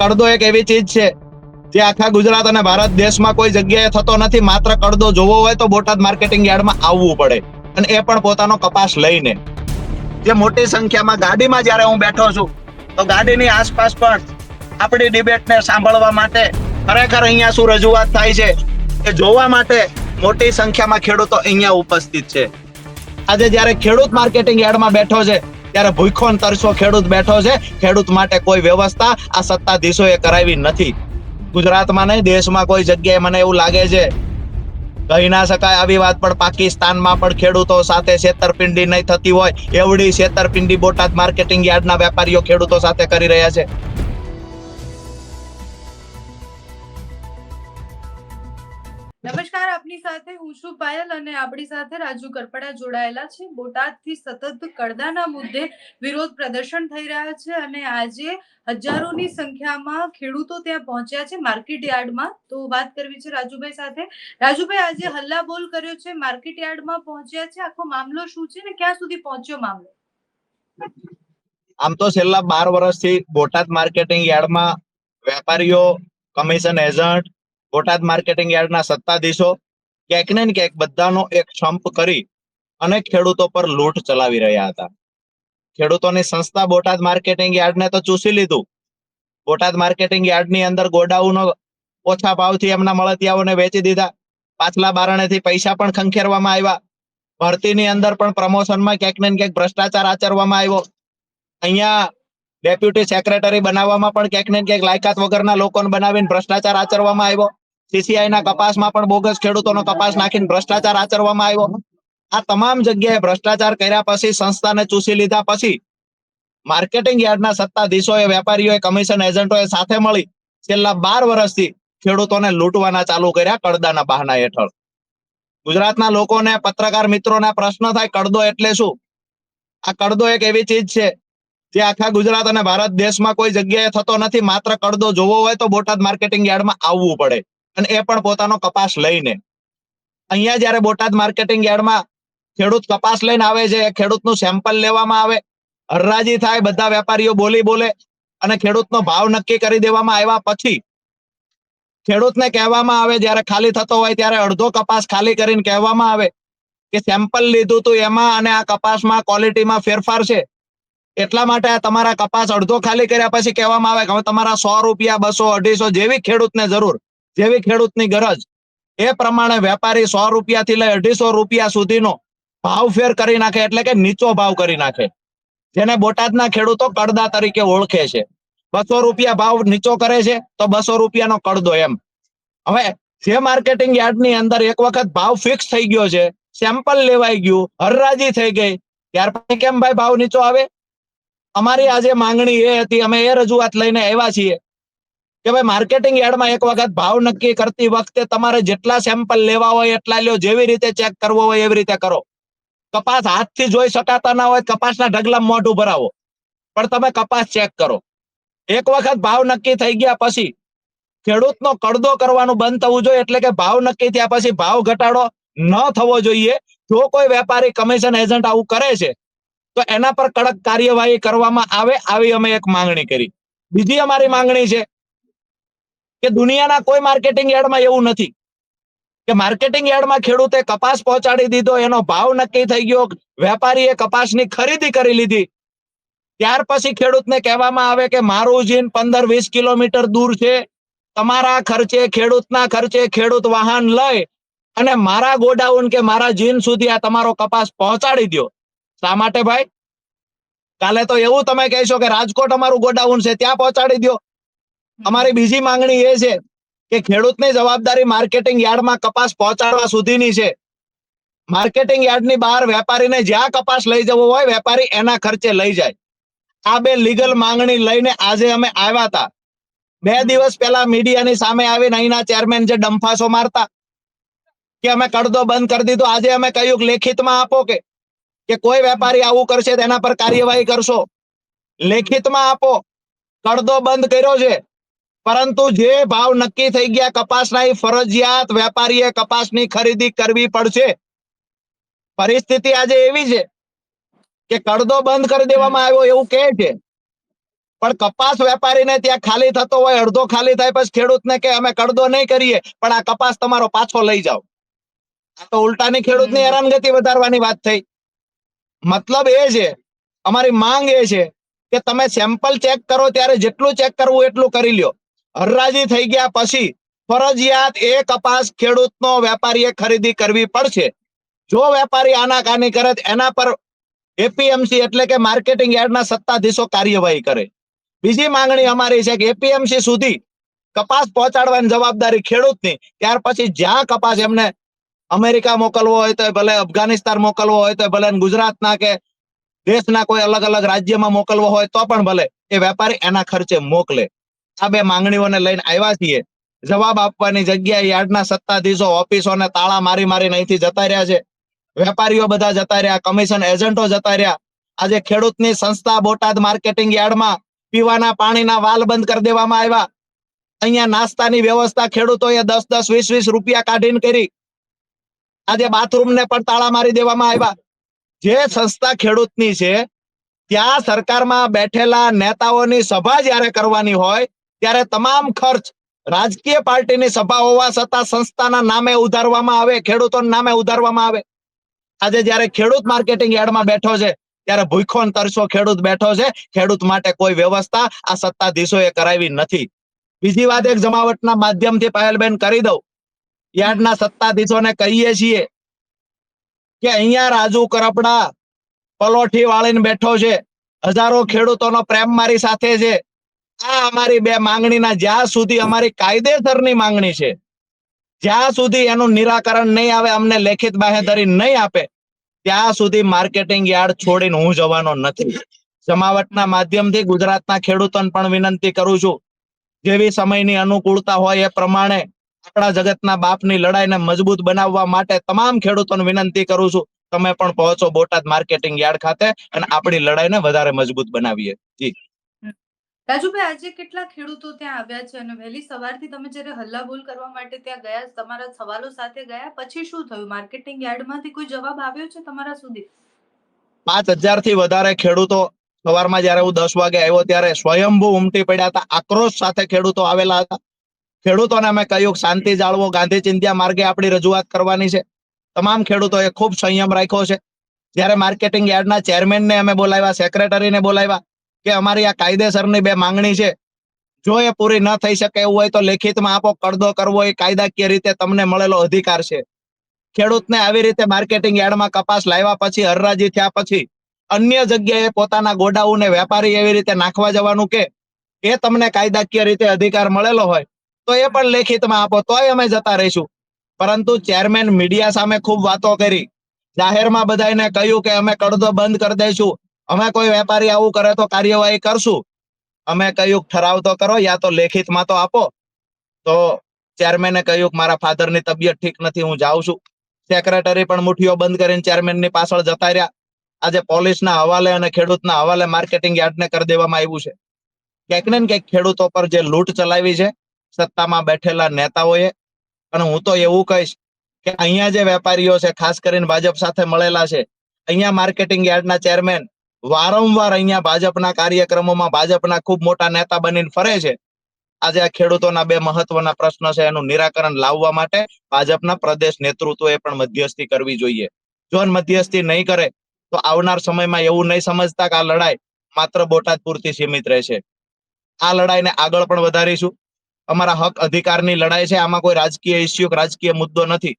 કડદો એક એવી ચીજ છે, જે આખા ગુજરાત અને ભારત દેશમાં કોઈ જગ્યાએ થતો નથી. માત્ર કડદો જોવો હોય તો બોટાદ માર્કેટિંગ યાર્ડમાં આવવું પડે અને એ પણ પોતાનો કપાસ લઈને. જે મોટી સંખ્યામાં ગાડીમાં જ્યારે હું બેઠો છું, તો ગાડીની આસપાસ પણ આપણી ડિબેટને સાંભળવા માટે ખરેખર અહીંયા શું રજૂઆત થાય છે, એ જોવા માટે મોટી સંખ્યામાં ખેડૂતો અહીંયા ઉપસ્થિત છે. આજે જ્યારે ખેડૂત માર્કેટિંગ યાર્ડમાં બેઠો છે ત્યારે ભૂખો તરસો ખેડૂત બેઠો છે. ખેડૂત માટે કોઈ વ્યવસ્થા આ સત્તાધીશોએ કરાવી નથી. ગુજરાતમાં નહીં, દેશમાં કોઈ જગ્યાએ મને એવું લાગે છે. કહી ના શકાય આવી વાત, પણ પાકિસ્તાનમાં પણ ખેડૂતો સાથે છેતરપિંડી નહીં થતી હોય. એવડી છેતરપિંડી બોટાદ માર્કેટિંગ યાર્ડના વેપારીઓ ખેડૂતો સાથે કરી રહ્યા છે. નમસ્કાર, આપની સાથે હું છું પાયલ અને આપણી સાથે રાજુ કરપડા જોડાયેલા છે. બોટાદથી સતત કડદાના મુદ્દે વિરોધ પ્રદર્શન થઈ રહ્યા છે અને આજે હજારોની સંખ્યામાં ખેડૂતો ત્યાં પહોંચ્યા છે માર્કેટ યાર્ડમાં. તો વાત કરવી છે રાજુભાઈ સાથે. રાજુભાઈ, આજે હલ્લા બોલ કર્યો છે, માર્કેટ યાર્ડમાં પહોંચ્યા છે. આખો મામલો શું છે ને? ક્યાં સુધી પહોંચ્યો મામલો? આમ તો છેલ્લા બાર વર્ષથી બોટાદ માર્કેટિંગ યાર્ડમાં વેપારીઓ, કમિશન એજન્ટ બોટાદ માર્કેટિંગ યાર્ડના સત્તાધીશો ક્યાંક ને ક્યાંક બધાનો એક સંપ કરી અને ખેડૂતો પર લૂંટ ચલાવી રહ્યા હતા. ખેડૂતોની સંસ્થા બોટાદ માર્કેટિંગ યાર્ડને તો ચૂસી લીધું. બોટાદ માર્કેટિંગ યાર્ડની અંદર ગોડાઉનો ઓછા ભાવથી એમના મળતિયાઓને વેચી દીધા. પાછલા બારણેથી પૈસા પણ ખંખેરવામાં આવ્યા. ભરતીની અંદર પણ પ્રમોશનમાં ક્યાંક ને ક્યાંક ભ્રષ્ટાચાર આચરવામાં આવ્યો. અહીંયા ડેપ્યુટી સેક્રેટરી બનાવવામાં પણ ક્યાંક ને ક્યાંક લાયકાત વગરના લોકોને બનાવીને ભ્રષ્ટાચાર આચરવામાં આવ્યો. સીસીઆઈ ના કપાસમાં પણ બોગસ ખેડૂતોનો કપાસ નાખીને ભ્રષ્ટાચાર આચરવામાં આવ્યો. આ તમામ જગ્યાએ ભ્રષ્ટાચાર કર્યા પછી સંસ્થાને ચૂસી લીધા પછી માર્કેટિંગ યાર્ડના સત્તાધીશોએ, વેપારીઓએ, કમિશન એજન્ટોએ સાથે મળી છેલ્લા બાર વર્ષથી ખેડૂતોને લૂંટવાના ચાલુ કર્યા કડદાના બહાના હેઠળ. ગુજરાતના લોકોને પત્રકાર મિત્રોને પ્રશ્ન થાય, કડદો એટલે શું? આ કડદો એક એવી ચીજ છે જે આખા ગુજરાત અને ભારત દેશમાં કોઈ જગ્યાએ થતો નથી, માત્ર કડદો જોવો હોય તો બોટાદ માર્કેટિંગ યાર્ડમાં આવવું પડે અને એ પણ પોતાનો કપાસ લઈને. અહીંયા જ્યારે બોટાદ માર્કેટિંગ યાર્ડમાં ખેડૂત કપાસ લઈને આવે છે ખેડૂતનું સેમ્પલ લેવામાં આવે હરરાજી થાય, બધા વેપારીઓ બોલી બોલે અને ખેડૂતનો ભાવ નક્કી કરી દેવામાં આવ્યા પછી ખેડૂતને કહેવામાં આવે, જ્યારે ખાલી થતો હોય ત્યારે અડધો કપાસ ખાલી કરીને કહેવામાં આવે કે સેમ્પલ લીધું તું એમાં અને આ કપાસમાં ક્વોલિટીમાં ફેરફાર છે. એટલા માટે તમારા કપાસ અડધો ખાલી કર્યા પછી કહેવામાં આવે કે હવે તમારા સો રૂપિયા, બસો, અઢીસો જેવી ખેડૂતને જરૂર, જેવી ખેડૂતની ગરજ, એ પ્રમાણે વેપારી સો રૂપિયાથી લઈ અઢીસો રૂપિયા સુધીનો ભાવ ફેર કરી નાખે એટલે કે નીચો ભાવ કરી નાખે. જેને બોટાદના ખેડૂતો કડદા તરીકે ઓળખે છે. બસો રૂપિયા ભાવ નીચો કરે છે તો બસો રૂપિયાનો કડદો એમ. હવે જે માર્કેટિંગ યાર્ડની અંદર એક વખત ભાવ ફિક્સ થઈ ગયો છે સેમ્પલ લેવાઈ ગયું, હરરાજી થઈ ગઈ, ત્યાર પછી કેમ ભાઈ ભાવ નીચો આવે? અમારી આજે માંગણી એ હતી, અમે એ રજૂઆત લઈને આવ્યા છીએ કે ભાઈ માર્કેટિંગ યાર્ડમાં એક વખત ભાવ નક્કી કરતી વખતે તમારે જેટલા સેમ્પલ લેવા હોય, એટલા લ્યો, જેવી રીતે ચેક કરવો હોય, એવી રીતે કરો. કપાસ હાથથી જોઈ શકાતા ના હોય, કપાસના ઢગલા મોઢું ભરાવો પણ તમે કપાસ ચેક કરો. એક વખત ભાવ નક્કી થઈ ગયા પછી ખેડૂતનો કડદો કરવાનું બંધ થવું જોઈએ, એટલે કે ભાવ નક્કી થયા પછી ભાવ ઘટાડો ન થવો જોઈએ. જો કોઈ વેપારી કમિશન એજન્ટ આવું કરે છે તો એના પર કડક કાર્યવાહી કરવામાં આવે આવી અમે એક માંગણી કરી. બીજી અમારી માંગણી છે કે દુનિયાના કોઈ માર્કેટિંગ યાર્ડમાં એવું નથી કે માર્કેટિંગ યાર્ડમાં ખેડૂતે કપાસ પહોંચાડી દીધો, એનો ભાવ નક્કી થઈ ગયો, વેપારીએ કપાસની ખરીદી કરી લીધી. ત્યાર પછી ખેડૂતને કહેવામાં આવે કે મારું જીન પંદર વીસ કિલોમીટર દૂર છે, તમારા ખર્ચે, ખેડૂતના ખર્ચે ખેડૂત વાહન લઈ અને મારા ગોડાઉન કે મારા જીન સુધી આ તમારો કપાસ પહોંચાડી દો શા માટે ભાઈ? કાલે તો એવું તમે કહેશો કે રાજકોટ અમારું ગોડાઉન છે, ત્યાં પહોંચાડી દો અમારી બીજી માંગણી એ છે કે ખેડૂતની જવાબદારી માર્કેટિંગ યાર્ડમાં કપાસ પહોંચાડવા સુધીની છે. માર્કેટિંગ યાર્ડની બહાર વેપારીને જ્યાં કપાસ લઈ જવો હોય, વેપારી એના ખર્ચે લઈ જાય. આ બે લીગલ માંગણી લઈને આજે અમે આવ્યા હતા. બે દિવસ પહેલા મીડિયાની સામે આવીને અહીંના ચેરમેન જે ડંફાસો મારતા, કે અમે કડદો બંધ કરી દીધો. આજે અમે કહ્યું લેખિતમાં આપો કે કે કોઈ વેપારી આવું કરશે તેના પર કાર્યવાહી કરશો. લેખિતમાં આપો. કડદો બંધ કર્યો છે. પરંતુ જે ભાવ નક્કી થઈ ગયા કપાસના એ ફરજિયાત વેપારીએ કપાસની ખરીદી કરવી પડશે. પરિસ્થિતિ આજે એવી છે કે કડદો બંધ કરી દેવામાં આવ્યો એવું કહે છે. પણ કપાસ વેપારીને ત્યાં ખાલી થતો હોય અડધો ખાલી થાય પછી ખેડૂતને કે અમે કડદો નહીં કરીએ પણ આ કપાસ તમારો પાછો લઈ જાઓ. આ તો ઉલટાની ખેડૂતની. હેરાનગતિ વધારવાની વાત થઈ. મતલબ એ છે, અમારી માંગ એ છે કે તમે સેમ્પલ ચેક કરો ત્યારે જેટલું ચેક કરવું એટલું કરી લ્યો. હરરાજી થઈ ગયા પછી ફરજિયાત એ કપાસ ખેડૂતનો વેપારીએ ખરીદી કરવી પડશે. જો વેપારી આનાકાની કરે એના પર એપીએમસી એટલે કે માર્કેટિંગ યાર્ડના સત્તાધીશો કાર્યવાહી કરે. બીજી માંગણી અમારી છે કે એપીએમસી સુધી કપાસ પહોંચાડવાની જવાબદારી ખેડૂતની, ત્યાર પછી જ્યાં કપાસ એમને અમેરિકા મોકલવો હોય તો ભલે, અફઘાનિસ્તાન મોકલવો હોય તો ભલે ગુજરાતના કે દેશના કોઈ અલગ અલગ રાજ્યમાં મોકલવો હોય તો પણ ભલે, એ વેપારી એના ખર્ચે મોકલે. આ બે માંગણીઓને લઈને આવ્યા છીએ. જવાબ આપવાની જગ્યાએ યાર્ડના સત્તાધીશો, ઓફિસોને તાળા મારી મારીને અહીંથી જતા રહ્યા છે. વેપારીઓ બધા જતા રહ્યા, કમિશન એજન્ટો જતા રહ્યા. આજે ખેડૂતની સંસ્થા બોટાદ માર્કેટિંગ યાર્ડમાં પીવાના પાણીના વાલ બંધ કરી દેવામાં આવ્યા. અહીંયા નાસ્તાની વ્યવસ્થા ખેડૂતોએ દસ દસ વીસ વીસ રૂપિયા કાઢીને કરી. આજે બાથરૂમને પણ તાળા મારી દેવામાં આવ્યા. જે સંસ્થા ખેડૂતની છે, ત્યાં સરકારમાં બેઠેલા નેતાઓની સભા જ્યારે કરવાની હોય, ત્યારે તમામ ખર્ચ રાજકીય પાર્ટીની સભા હોવા છતાં સંસ્થાના નામે ઉધારવામાં આવે, ખેડૂતોના નામે ઉધારવામાં આવે. આજે જયારે ખેડૂત માર્કેટિંગ યાર્ડમાં બેઠો છે, ત્યારે ભૂખો તરસો ખેડૂત બેઠો છે, ખેડૂત માટે કોઈ વ્યવસ્થા આ સત્તાધીશોએ કરાવી નથી. બીજી વાત એક જમાવટના માધ્યમથી પાયલબેન કરી દઉં. યાર્ડના સત્તાધીશોને કહીએ છીએ કે અહીંયા રાજુ કરપડા પલોઠી વાળીને બેઠો છે, હજારો ખેડૂતોનો પ્રેમ મારી સાથે છે. આ અમારી બે માંગણીના જ્યાં સુધી અમારી કાયદેસરની માંગણી છે, જ્યાં સુધી એનું નિરાકરણ નહીં આવે, અમને લેખિત બાહેધરી નહીં આપે, ત્યાં સુધી માર્કેટિંગ યાર્ડ છોડીને હું જવાનો નથી. જમાવટના માધ્યમથી ગુજરાતના ખેડૂતોને પણ વિનંતી કરું છું, જેવી સમયની અનુકૂળતા હોય એ પ્રમાણે આપણા જગતના બાપની લડાઈને મજબૂત બનાવવા માટે તમામ ખેડૂતોને વિનંતી કરું છું. તમે પણ પહોંચો બોટાદ માર્કેટિંગ યાર્ડ ખાતે અને આપણી લડાઈને વધારે મજબૂત બનાવીએ. જી. રાજુભાઈ આજે કેટલા ખેડૂતો ત્યાં આવ્યા છે અને વહેલી સવારથી તમે જ્યારે હલ્લાબોલ કરવા માટે ત્યાં ગયા તમારા સવાલો સાથે ગયા પછી શું થયું? માર્કેટિંગ યાર્ડમાંથી કોઈ જવાબ આવ્યો છે તમારા સુધી? પાંચ હજારથી વધારે ખેડૂતો સવારમાં જયારે હું દસ વાગે આવ્યો ત્યારે સ્વયંભૂ ઉમટી પડ્યા હતા. આક્રોશ સાથે ખેડૂતો આવેલા હતા. ખેડૂતોને અમે કહ્યું શાંતિ જાળવો, ગાંધી ચિંત્યા માર્ગે આપણી રજૂઆત કરવાની છે. તમામ ખેડૂતોએ ખૂબ સંયમ રાખ્યો છે. જ્યારે માર્કેટિંગ યાર્ડના ચેરમેનને અમે બોલાવ્યા, સેક્રેટરીને બોલાવ્યા કે અમારી આ કાયદેસરની બે માંગણી છે. જો એ પૂરી ન થઈ શકે એવું હોય તો લેખિતમાં આપો, કડદો કરવો એ કાયદાકીય રીતે તમને મળેલો અધિકાર છે. ખેડૂતને આવી રીતે માર્કેટિંગ યાર્ડમાં કપાસ લાવ્યા પછી, હરરાજી થયા પછી, અન્ય જગ્યાએ પોતાના ગોડાઉને વેપારી એવી રીતે નાખવા જવાનું કે એ તમને કાયદાકીય રીતે અધિકાર મળેલો હોય. તો એ પણ લેખિતમાં આપો, તોય અમે જતા રહીશું. પરંતુ ચેરમેન મીડિયા સામે ખૂબ વાતો કરી. જાહેરમાં બધાને કહ્યું કે અમે કડદો બંધ કરી દઈશું. અમે કોઈ વેપારી આવું કરે તો કાર્યવાહી કરશું. અમે કહ્યું, ઠરાવ તો કરો, યા તો લેખિતમાં તો આપો. તો ચેરમેને કહ્યું કે મારા ફાધરની તબિયત ઠીક નથી, હું જાઉં છું. સેક્રેટરી પણ મુઠ્ઠીઓ બંધ કરીને ચેરમેનની પાછળ જતા રહ્યા. આજે પોલીસના હવાલે અને ખેડૂતના હવાલે માર્કેટિંગ યાર્ડને કરી દેવામાં આવ્યું છે. ક્યાંક ને ક્યાંક ખેડૂતો પર જે લૂંટ ચલાવી છે સત્તામાં બેઠેલા નેતાઓએ. અને હું તો એવું કહીશ કે અહીંયા જે વેપારીઓ છે, ખાસ કરીને ભાજપ સાથે મળેલા છે, અહીંયા માર્કેટિંગ યાર્ડના ચેરમેન વારંવાર અહીંયા ભાજપના કાર્યક્રમોમાં ભાજપના ખૂબ મોટા નેતા બનીને ફરે છે. આજે આ ખેડૂતોના બે મહત્વના પ્રશ્ન છે, એનું નિરાકરણ લાવવા માટે ભાજપના પ્રદેશ નેતૃત્વએ પણ મધ્યસ્થી કરવી જોઈએ. જો મધ્યસ્થી નહીં કરે, તો આવનાર સમયમાં એવું નહીં સમજતા કે આ લડાઈ માત્ર બોટાદ પૂરતી સીમિત રહેશે. આ લડાઈને આગળ પણ વધારીશું. અમારા હક અધિકારની લડાઈ છે આમાં કોઈ રાજકીય ઇસ્યુ રાજકીય મુદ્દો નથી.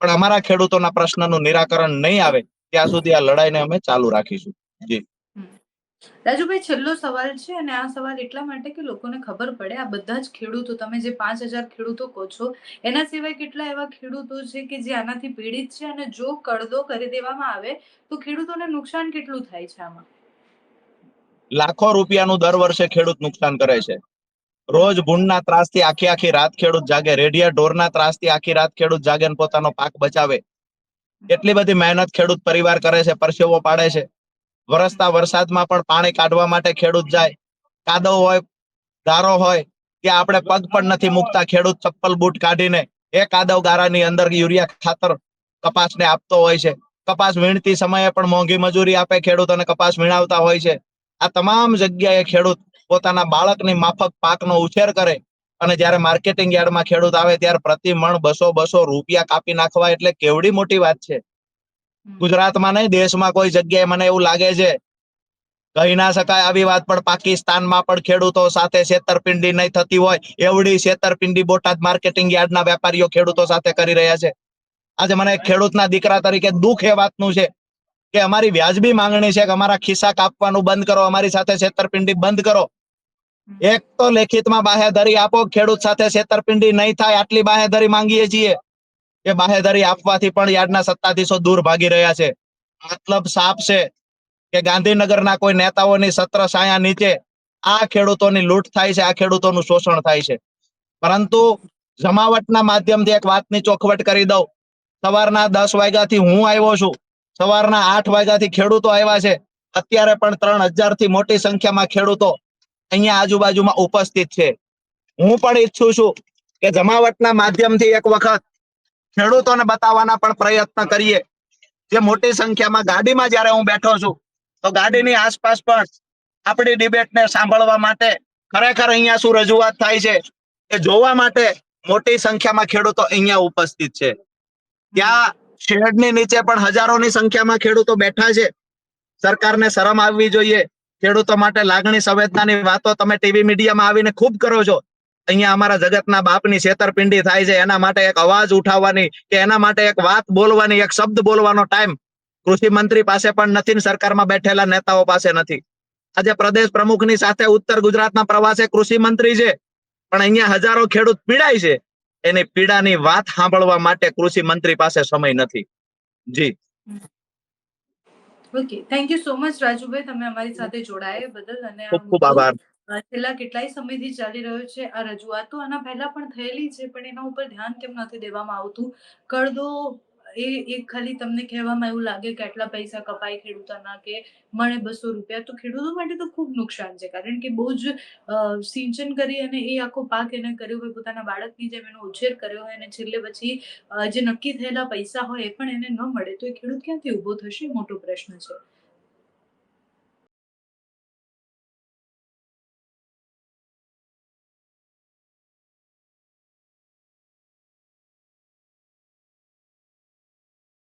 પણ અમારા ખેડૂતોના પ્રશ્નનું નિરાકરણ નહીં આવે ત્યાં સુધી આ લડાઈને અમે ચાલુ રાખીશું. રાજુભાઈ છેલ્લો સવાલ છે અને આ સવાલ એટલા માટે કે લોકોને ખબર પડે આ બધા જ ખેડૂતો તમે જે પાંચ હજાર ખેડૂતો કહો છો એના સિવાય કેટલા એવા ખેડૂતો છે કે જે આનાથી પીડિત છે અને જો કડદો કરી દેવામાં આવે તો ખેડૂતોને નુકસાન કેટલું થાય છે આમાં? લાખો રૂપિયાનું દર વર્ષે ખેડૂત નુકસાન કરે છે. રોજ ભૂંડના ત્રાસથી આખી આખી રાત ખેડૂત જાગે રેડિયા ઢોરના ત્રાસથી આખી રાત ખેડૂત જાગે ને પોતાનો પાક બચાવે. એટલી બધી મહેનત ખેડૂત પરિવાર કરે છે, પરસેવો પાડે છે. વરસતા વરસાદમાં પણ પાણી કાઢવા માટે ખેડૂત જાય. કાદવ હોય ધારો હોય, ત્યાં આપણે પગ પણ નથી મૂકતા. ખેડૂત ચપ્પલ, બૂટ કાઢીને એ કાદવ ગારાની અંદર યુરિયા ખાતર કપાસને આપતો હોય છે. કપાસ વીણતી સમયે પણ મોંઘી મજૂરી આપે ખેડૂતોને કપાસ વીણાવતા હોય છે. આ તમામ જગ્યાએ ખેડૂત પોતાના બાળકની માફક પાકનો ઉછેર કરે અને જ્યારે માર્કેટિંગ યાર્ડમાં ખેડૂત આવે ત્યારે પ્રતિ મણ બસો બસો રૂપિયા કાપી નાખવા એટલે કેવડી મોટી વાત છે. ગુજરાતમાં નહીં દેશમાં કોઈ જગ્યાએ મને એવું લાગે છે કહી ના શકાય આવી વાત પણ પાકિસ્તાનમાં પણ ખેડૂતો સાથે છેતરપિંડી નહીં થતી હોય એવડી છેતરપિંડી બોટાદ માર્કેટિંગ યાર્ડના વેપારીઓ ખેડૂતો સાથે કરી રહ્યા છે. આજે મને ખેડૂતના દીકરા તરીકે દુઃખ એ વાતનું છે કે અમારી વ્યાજબી માંગણી છે કે અમારા ખિસ્સા કાપવાનું બંધ કરો અમારી સાથે છેતરપિંડી બંધ કરો. એક તો લેખિતમાં બાહેધરી આપો ખેડૂત સાથે છેતરપિંડી નહીં થાય આટલી બાહેધરી માંગીએ છીએ. કે બાહેધરી આપવાથી પણ યાર્ડના સત્તાધીશો દૂર ભાગી રહ્યા છે. મતલબ સાફ છે કે ગાંધીનગરના કોઈ નેતાઓની સત્ર સાયા નીચે આ ખેડૂતોની લૂંટ થાય છે આ ખેડૂતોનું શોષણ થાય છે. પરંતુ જમાવટના માધ્યમથી એક વાતની ચોખવટ કરી દઉં. સવારના દસ વાગ્યાથી હું આવ્યો છું. સવારના આઠ વાગ્યાથી ખેડૂતો આવ્યા છે. અત્યારે પણ ત્રણ હજારથી મોટી સંખ્યામાં ખેડૂતો અહીંયા આજુબાજુમાં ઉપસ્થિત છે. હું પણ ઈચ્છું છું કે જમાવટના માધ્યમથી એક વખત ખેડૂતોને બતાવવાના પણ પ્રયત્ન કરીએ. જે મોટી સંખ્યામાં ગાડીમાં જ્યારે હું બેઠો છું, તો ગાડીની આસપાસ પણ આપણી ડિબેટને સાંભળવા માટે ખરેખર અહીંયા શું રજૂઆત થાય છે એ જોવા માટે મોટી સંખ્યામાં ખેડૂતો અહીંયા ઉપસ્થિત છે. ત્યાં શેડની નીચે પણ હજારોની સંખ્યામાં ખેડૂતો બેઠા છે. સરકારને શરમ આવવી જોઈએ. ખેડૂતો માટે લાગણી સંવેદનાની વાતો તમે ટીવી મીડિયામાં આવીને ખૂબ કરો છો. અહીંયા અમારા જગતના બાપની છેતરપિંડી થાય છે. એના માટે એક અવાજ ઉઠાવવાની કે એના માટે એક વાત બોલવાની, એક શબ્દ બોલવાનો ટાઈમ કૃષિ મંત્રી પાસે પણ નથી ને સરકારમાં બેઠેલા નેતાઓ પાસે નથી. આજે પ્રદેશ પ્રમુખની સાથે ઉત્તર ગુજરાતના પ્રવાસે કૃષિ મંત્રી છે. પણ અહીંયા હજારો ખેડૂત પીડાય છે. એની પીડાની વાત સાંભળવા માટે કૃષિ મંત્રી પાસે સમય નથી. જી. Okay thank you so much Rajubhai. તમે અમારી સાથે જોડાયા બદલ અને ખૂબ ખૂબ આભાર. છેલ્લા કેટલાય સમયથી ચાલી રહ્યો છે. આ રજૂઆતો આના પહેલા પણ થયેલી છે પણ એના ઉપર ધ્યાન કેમ નથી દેવામાં આવતું? કડદો એ એક ખાલી તમને કહેવામાં એવું લાગે કે આટલા પૈસા કપાય ખેડૂતોના કે મળે બસો રૂપિયા, તો ખેડૂતો માટે તો ખૂબ નુકસાન છે. કારણ કે બહુ જ સિંચન કરી અને એ આખો પાક એને કર્યો હોય, પોતાના બાળકની જેમ એનો ઉછેર કર્યો હોય, અને છેલ્લે પછી જે નક્કી થયેલા પૈસા હોય એ પણ એને ન મળે, તો એ ખેડૂત ક્યાંથી ઊભો થશે? એ મોટો પ્રશ્ન છે.